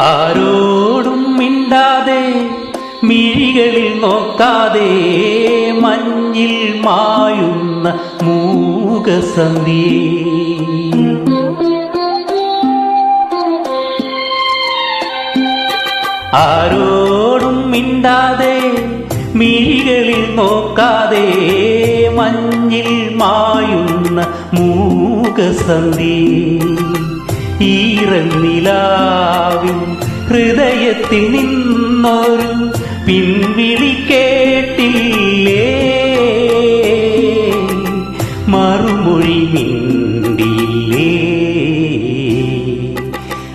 ആരോടും മിണ്ടാതെ മിഴികളിൽ നോക്കാതെ മഞ്ഞിൽ മായുന്ന മൂകസന്ധി. ആരോടും മിണ്ടാതെ മിഴികളിൽ നോക്കാതെ മഞ്ഞിൽ മായുന്ന മൂകസന്ധി. ഈറന്നിലാവിൻ ഹൃദയത്തിൽ നിന്നൊരു പിൻവിളി കേട്ടില്ലേ? മറുമൊഴി മിണ്ടില്ലേ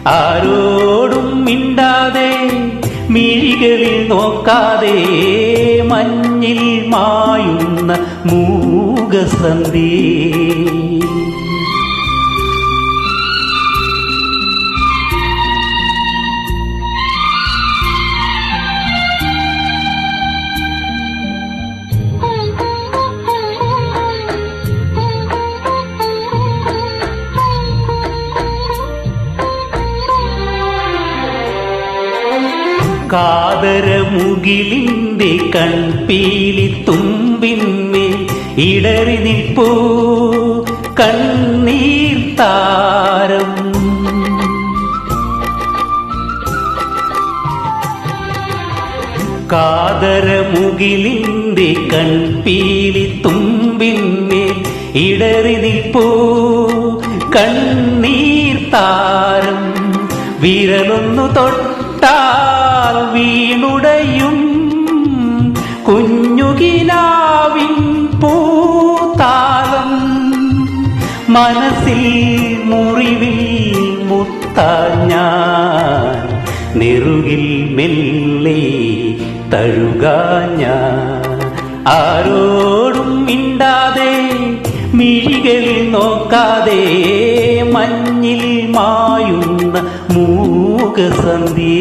ആരോടും മിണ്ടാതെ മിഴികളിൽ നോക്കാതെ മഞ്ഞിൽ മായുന്ന മൂകസന്ധി. കാതരമുകിലിന്റെ കൺപീലി തുമ്പിന്മേൽ ഇടറി നിൽപ്പൂ കണ്ണീർ താരം. കാതരമുകിലിന്റെ കൺപീലി തുമ്പിന്മേൽ ഇടറി നിൽപ്പൂ കണ്ണീർ താരം. വിരലൊന്നു തൊട്ടാൽ വീണുടയും കുഞ്ഞുകിനാവിൻ പൂത്താലം. മനസ്സിൽ മുറിവിൽ മുത്താൻ ഞാൻ നെറുകിൽ മെല്ലെ തഴുകാഞ്ഞ ആരോടും മിണ്ടാതെ മിഴികളിൽ നോക്കാതെ മഞ്ഞിൽ മായുന്ന മൂകസന്ധി.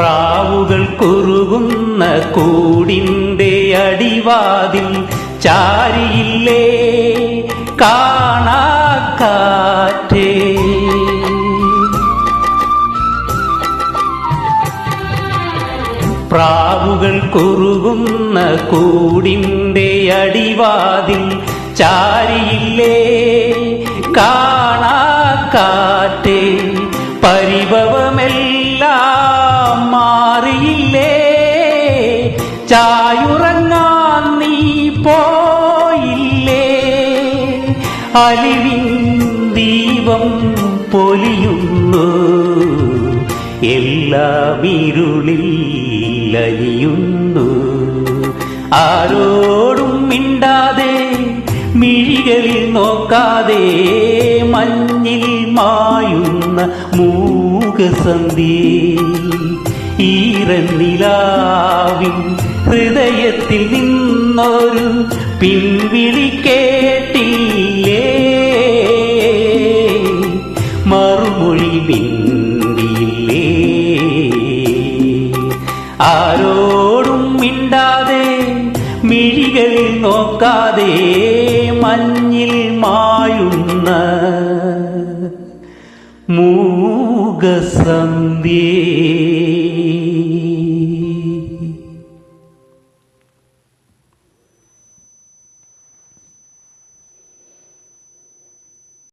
പ്രാവുകൾ കുറുകുന്ന കൂടിന്റെ അടിവാതിൽ ചാരിയില്ലേ? കാണാക്കാറ്റേ. പ്രാവുകൾ കുറുകുന്ന കൂടിന്റെ അടിവാതിൽ ചാരിയില്ലേ? കാണാക്കാറ്റേ. പരിഭവമെല്ലാം മാറിയില്ലേ ചായുറങ്ങാൻ നീ പോയില്ലേ? അലിവിൻ ദീപം പൊലിയുന്നു. എല്ലാ ഇരുളിൽ അലിയുന്നു. ആരോടും മിണ്ടാതെ മിഴികളിൽ നോക്കാതെ മഞ്ഞിൽ മായുന്ന മൂകസന്ധി ഈറന്നിലാവിൻ ഹൃദയത്തിൽ നിന്നൊരു പിൻവിളി കേട്ടില്ലേ? മറുമൊഴി മിണ്ടിയില്ലേ? ആരോടും മിണ്ടാതെ മിഴികളിൽ നോക്കാതെ മഞ്ഞിൽ മായുന്ന മൂകസന്ധ്യേ.